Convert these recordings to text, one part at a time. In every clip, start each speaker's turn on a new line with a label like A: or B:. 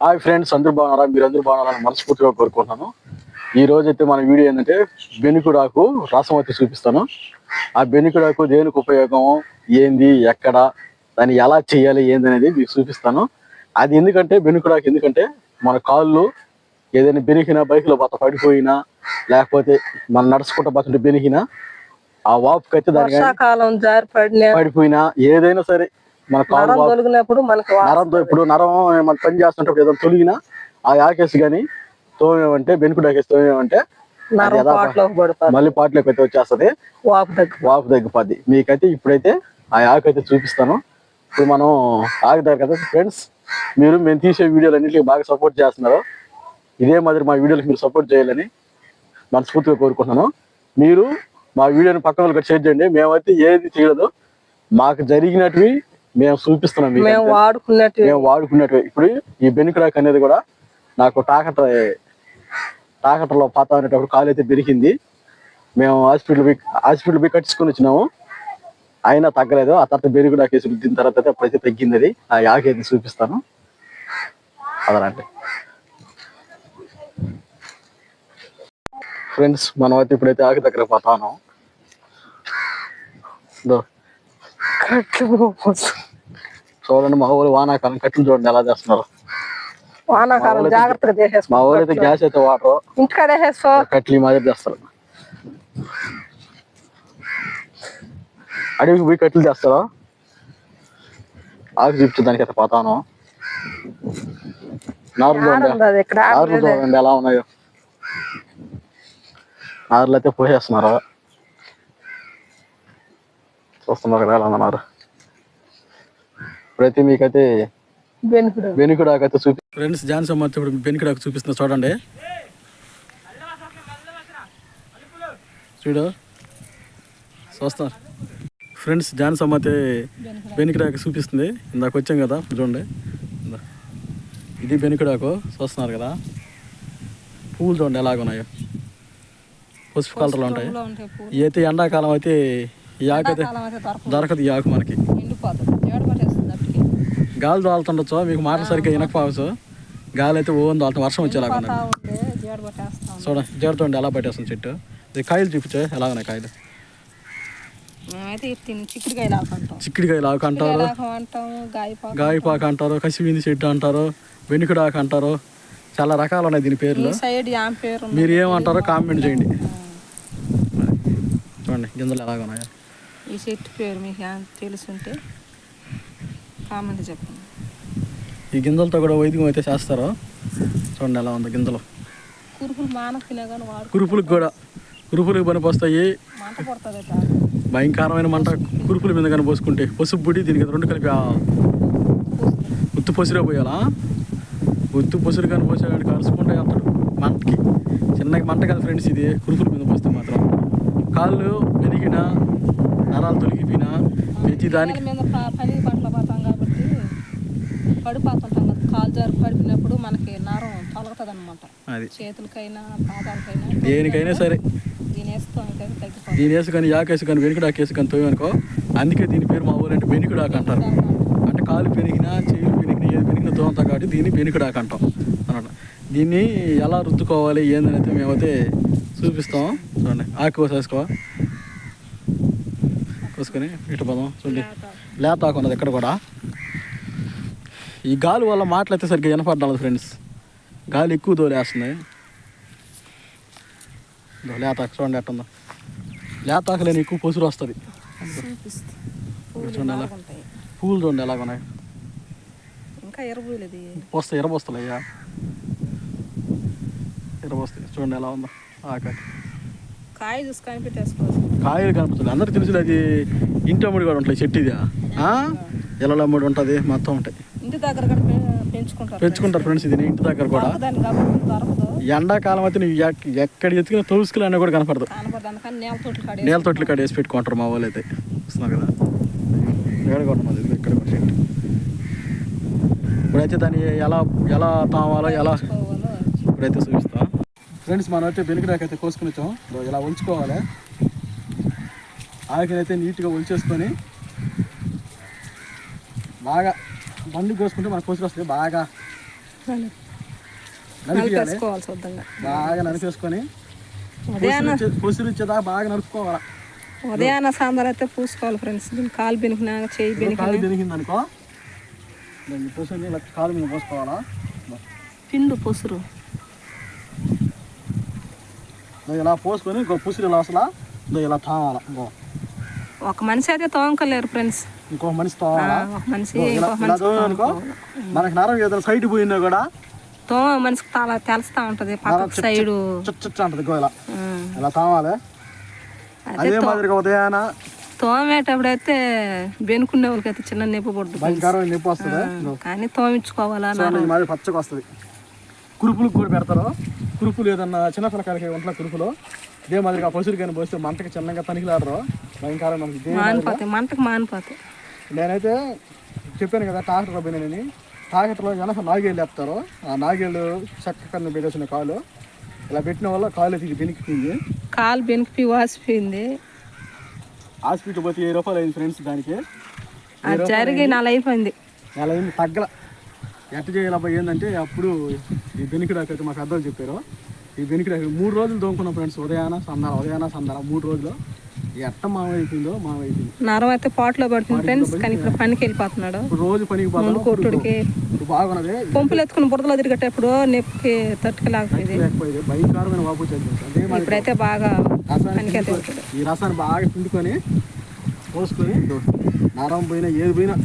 A: Hi friends అందరూ బాగున్నారా? మీరు అందరూ బాగున్నారని మనస్ఫూర్తిగా కోరుకుంటున్నాను. ఈ రోజు అయితే మన వీడియో ఏంటంటే బెనుకుడాకు రసం అయితే చూపిస్తాను. ఆ బెనుకుడాకు దేనికి ఉపయోగం? ఏంది? ఎక్కడ? దాన్ని ఎలా చేయాలి? ఏంది అనేది మీకు చూపిస్తాను. అది ఎందుకంటే బెనుకుడాకు ఎందుకంటే మన కాళ్ళు ఏదైనా బెనికినా బైక్లో బత పడిపోయినా లేకపోతే మనం నడుచుకుంటా బతుంటే బెనికినా ఆ వాపుకి అయితే దాని పడిపోయినా ఏదైనా సరే
B: నరం తొలగినప్పుడు మనకి
A: నరంతో ఇప్పుడు నరం మనం పని చేస్తుంటప్పుడు ఏదైనా తొలిగినా ఆ ఆకేసి కానీ తోమేమంటే బెనుకుడు ఆకేసి తోమేమంటే మళ్ళీ పాటలోకి అయితే వచ్చేస్తది.
B: వాపు దగ్గర
A: వాపు తగ్గిపోద్ది. మీకైతే ఇప్పుడైతే ఆ ఆకు అయితే చూపిస్తాను. ఇప్పుడు మనం ఆగుతారు కదా ఫ్రెండ్స్ మీరు మేము తీసే వీడియోలు అన్నింటికి బాగా సపోర్ట్ చేస్తున్నారు. ఇదే మాదిరి మా వీడియోలకు మీరు సపోర్ట్ చేయాలని మనస్ఫూర్తిగా కోరుకుంటున్నాను. మీరు మా వీడియోని పక్కన వాళ్ళకి షేర్ చేయండి. మేమైతే ఏది చేయలేదు. మాకు జరిగినటివి మేము చూపిస్తున్నాం
B: మేము. వాడుకున్నట్టు.
A: మేము వాడుకున్నట్టు. ఇప్పుడు ఈ బెనిక్రాక్ అనేది కూడా నాకు టాకట టాకటలో పాత అనేటప్పుడు కాలు అయితే పెరిగింది మేము హాస్పిటల్ పోయి హాస్పిటల్ పోయి కట్టించుకొని వచ్చినాము. అయినా తగ్గలేదు. ఆ తర్వాత బెరుగుడా కేసు రుద్దిన తర్వాత అయితే అప్పుడైతే తగ్గింది అది. ఆ యాక్ అయితే చూపిస్తాను. అదనండి. ఫ్రెండ్స్ మనం అయితే ఇప్పుడైతే ఆకి దగ్గర పోతాను. చూడండి మా ఊరు వానాకాలం కట్టెలు చూడండి ఎలా చేస్తున్నారు.
B: వానాకాలం జాగ్రత్తగా
A: మా ఊరు అయితే గ్యాస్ అయితే వాటర్.
B: ఇంటికాడ
A: కట్లు ఈ మాదిరి చేస్తారు. అడవికి పోయి కట్లు చేస్తారా? ఆకు చూపించు దానికి అయితే పోతాను. నార్లు చూడండి ఎలా ఉన్నాయో. నార్లు అయితే పోసేస్తున్నారు. చూస్తున్నారు కదా ఉన్నారు ఇప్పుడైతే మీకైతే
B: బెనిఫిట్.
A: బెనికుడాకు అయితే చూపి ఫ్రెండ్స్ జాన్సన్ మొత్తం ఇప్పుడు బెనికుడాకు చూపిస్తున్నా చూడండి చూడు. చూస్తున్నారు ఫ్రెండ్స్ జాన్సన్ అమ్మతే బెనికుడాకు చూపిస్తుంది. ఇందాక వచ్చాం కదా చూడండి. ఇందా. బెనికుడాకు చూస్తున్నారు కదా. పువ్వులు చూడండి ఎలాగ ఉన్నాయో పసుపు కలర్లో ఉంటాయి.
B: పూలు.
A: అయితే ఎండాకాలం అయితే ఈ ఆకు అయితే
B: దొరకదు.
A: ఈ ఆకు మనకి. గాలి తోలుతుండొచ్చు మీకు మాటలు సరిగ్గా వినకపోవచ్చు. గాలి అయితే ఓన్ తోలుతుంది వర్షం వచ్చేలాగా చూడండి జీడతోండి ఎలా పట్టేస్తుంది చెట్టు. ఇది కాయలు చూపించే ఎలా ఉన్నాయి కాయలు
B: చిక్కుడుకాయలు
A: ఆకు అంటారు.
B: గాయపాకు
A: అంటారు కసివింది చెట్టు అంటారు వెనుకడు ఆకు అంటారు. చాలా రకాలు ఉన్నాయి దీని పేర్లు. మీరు ఏమంటారో కామెంట్ చేయండి. చూడండి గింజలు ఎలాగ ఉన్నాయో
B: ఈ చెట్టు పేరు మీకు తెలుసుంటే కామెంట్ చెప్పండి.
A: ఈ గింజలతో కూడా వైద్యం అయితే చేస్తారు? చూడండి ఎలా ఉంది గింజలు.
B: కురుపులు మానకపోయినా కానీ వాడు
A: కురుపులకు కూడా కురుపులకు పనికొస్తాయి
B: మంట పడుతుంది
A: భయంకరమైన మంట కురుపుల మీద కానీ పోసుకుంటే పసుపు పొడి దీనికి రెండు కలిపి ఉత్తు పసురే పోయాలా? ఉత్తు పసురు కానీ పోసేవాడు కలుసుకుంటే వెళ్తాడు మంటకి చిన్నకి మంట కాదు ఫ్రెండ్స్ ఇది కురుపుల మీద పోస్తే మాత్రం. కాళ్ళు పెరిగిన నరాలు తొలగిపోయినా ప్రతి దానికి
B: మీద ప- పని పట్ల పోతాం కాబట్టి పడిపోతుంటాం కదా. కాలు జారి పడిపోయినప్పుడు మనకి నరం తొలగుతుంది అనమాట
A: అది.
B: చేతులకైనా పాదాలకైనా
A: దేనికైనా సరే.
B: దీని తగ్గిపోతుంది
A: దీని వేసి కానీ యాకేసి కానీ వెనుకడాకు వేసి కానీ తోయనుకో అందుకే దీని పేరు మా ఊరంటే వెనుకడాకు అంటారు. అంటే కాలు పెరిగినా చెయ్యి పెరిగినా ఏది పెరిగినా దోమతా కాబట్టి దీన్ని వెనుకడాకు అంటాం అనమాట దీన్ని ఎలా రుద్దుకోవాలి ఏందనైతే మేమైతే చూపిస్తాం. చూడండి ఆకు కోసేసుకో. కోసుకొని ఇటు పదం చూడండి. లేత. ఆకు ఉన్నది ఇక్కడ కూడా. ఈ గాలి వల్ల మాటలు అయితే సరిగ్గా వినపడ్డాలి ఫ్రెండ్స్ గాలి ఎక్కువ దోలేస్తుంది ఇదో లేత ఆకు చూడండి ఎట్టుందో లేత ఆకు లేని ఎక్కువ పొసురు వస్తుంది. చూడండి ఎలా పూలు చూడండి ఎలాగ ఉన్నాయి.
B: ఇంకా
A: వస్తాయి ఎరబోస్తాయి అయ్యా ఎరబోస్తాయి చూడండి ఎలా ఉందో ఆక.
B: కాయ చూసి కనిపెట్టేసుకోవచ్చు
A: కాయలు కనిపిస్తుంది అందరికి తెలుసు అది ఇంటి అమ్ముడు కూడా ఉంటాయి చెట్టు ఇది? ఇళ్ళ అమ్ముడు ఉంటుంది మొత్తం ఉంటాయి
B: ఇంటి దగ్గర పెంచుకుంటారు
A: పెంచుకుంటారు ఫ్రెండ్స్ ఇది ఇంటి దగ్గర కూడా. ఎండాకాలం అయితే నువ్వు ఎక్- ఎక్కడ ఎత్తుకున్న తొలుసుకులు అన్న కూడా కనపడదు.
B: నేల తోటలు కాడే
A: వేసి పెట్టుకుంటారు మా వాళ్ళు అయితే. వస్తున్నారు కదా? ఇక్కడ కూడా చెట్టు. ఇప్పుడైతే దాన్ని ఎలా ఎలా తామాలో ఎలా ఇప్పుడైతే చూపిస్తా. ఫ్రెండ్స్ మనం అయితే బెనికిడాకి అయితే కోసుకుని వచ్చాం. ఇలా ఉంచుకోవాలి. ఆకినైతే నీట్గా ఒలిచేసుకొని బాగా బండి కోసుకుంటే మనకు కోసుకు వస్తుంది బాగా నలిపియాలి. బాగా నలిపేసుకొని ఇచ్చేదాకా బాగా నలుపుకోవాలి
B: ఉదయాన్న సాంబార్ అయితే పూసుకోవాలి ఫ్రెండ్స్ దీన్ని కాలు బెనికినా చేయి బెనికినా?
A: కాలు తిరిగింది అనుకో కాలు మీద పోసుకోవాలా.
B: పిండు పొసురు.
A: ఇలా పోసుకొని ఇంకో అసలు ఇదో ఇలా తావాలా ఇంకో.
B: ఒక మనిషి అయితే తోమకలేరు ఫ్రెండ్స్
A: ఇంకో మనిషి తావాలా?
B: ఒక మనిషి
A: ఇలా
B: ఇంకో
A: ఇలా
B: మనిషి
A: తోమాం అనుకో మనకి నరం ఏదో సైడ్ పోయినా కూడా
B: తోమ మనిషికి తల తెలుస్తా ఉంటది పక్కకు సైడు
A: అంటది ఇగో ఇలా. ఇలా తావాలి.
B: అదే
A: మాదిరిగా ఉదయాన
B: తోమేటప్పుడు అయితే బెనుకునే వాళ్ళకి అయితే చిన్న నొప్పి పడుతుంది
A: నొప్పి వస్తుంది.
B: కానీ తోమించుకోవాలా
A: పచ్చగా వస్తుంది కురుపులకు కూడా పెడతారు. కురుపులు ఏదన్నా చిన్న పిల్లకాయలకి ఒంట్లో కురుపులు. ఇదే మాదిరిగా పసురు కానీ పోస్తే మంటకి చిన్నగా తనిఖీలాడరు. భయంకరం మనకి ఇదే
B: మానిపోతాయి మంటకు మానిపోతాయి
A: నేనైతే చెప్పాను కదా ట్రాక్టర్ పోయినానని ట్రాక్టర్లో వెనక నాగేళ్ళు వేస్తారు ఆ నాగేళ్ళు చక్క కన్ను పెట్టేసిన కాలు. ఇలా పెట్టిన వల్ల కాలు తిరిగి బెనికిపోయింది.
B: కాలు బెనికి వాసిపోయింది.
A: హాస్పిటల్ పోతే ఏ రూపాయలు అయింది ఫ్రెండ్స్ దానికి.
B: జరిగి నా లైఫ్ అయింది
A: నెల అయింది తగ్గల ఎట్ట చేయాలబ్బా ఏంటంటే అప్పుడు ఈ బెనికిడాకు అయితే మా పెద్దలు చెప్పారు. ఈ బెనికిడాకు మూడు రోజులు దోముకున్నాం ఫ్రెండ్స్ ఉదయాన సందార ఉదయాన సందార మూడు రోజులు. ఎట్ట మావైపోయిందో మావైపోయింది
B: నరం అయితే పాటలో పడుతుంది ఫ్రెండ్స్ కానీ ఇప్పుడు పనికి వెళ్ళిపోతున్నాడు.
A: రోజు పనికి పోతాం
B: కొట్టుడికి
A: ఇప్పుడు బాగున్నది.
B: పంపులు ఎత్తుకుని బురదలో తిరిగేటప్పుడు నొప్పికి తట్టుకోలేకపోయింది.
A: లేకపోయింది భయంకరమైన వాపు వచ్చేది
B: ఇప్పుడైతే బాగా పనికి
A: ఈ రసాన్ని బాగా పిండుకొని పోసుకొని నరం పోయినా ఏది పోయినా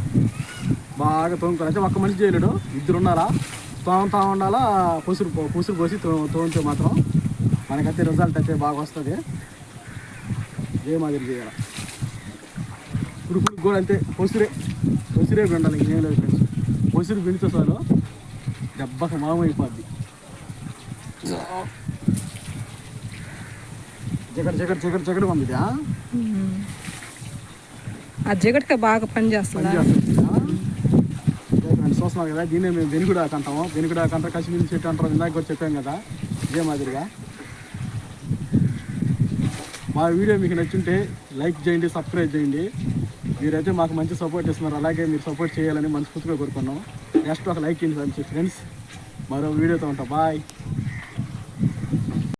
A: బాగా తోముకొని అయితే ఒక్క మనిషి చేయలేడు. ఇద్దరు ఉన్నారా? తోముతా ఉండాలా? పుసురు పో- పుసురు పోసి తో తోమితే మాత్రం మనకైతే రిజల్ట్ అయితే బాగా వస్తుంది. ఏ మాదిరి చేయాలి? పురుగులకు కూడా అంతే. పొసురే. పొసురే పిండాలి ఇంకేం లేదు ఫ్రెండ్స్ పొసురు పిండితే చాలు. దెబ్బకి మామైపోద్ది జగడ్ జగడ్ జగడ్ జగడ్ పంపిదా.
B: ఆ? జిగటికి బాగా పని చేస్తుందా.
A: చూస్తున్నారు కదా దీన్నే మేము వెనుకుడాకు అంటాము. వెనుకుడాకు అంటారు కశ్మీర్ చెట్టు అంటారు ఇందాక కూడా చెప్పాం కదా ఇదే మాదిరిగా. మా వీడియో మీకు నచ్చుంటే లైక్ చేయండి సబ్స్క్రైబ్ చేయండి. మీరైతే మాకు మంచి సపోర్ట్ ఇస్తున్నారు అలాగే మీరు సపోర్ట్ చేయాలని మనస్ఫూర్తిగా కోరుకున్నాం నెక్స్ట్ ఒక లైక్ చేయండి ఫ్రెండ్స్. మరో వీడియోతో ఉంటాం. బాయ్.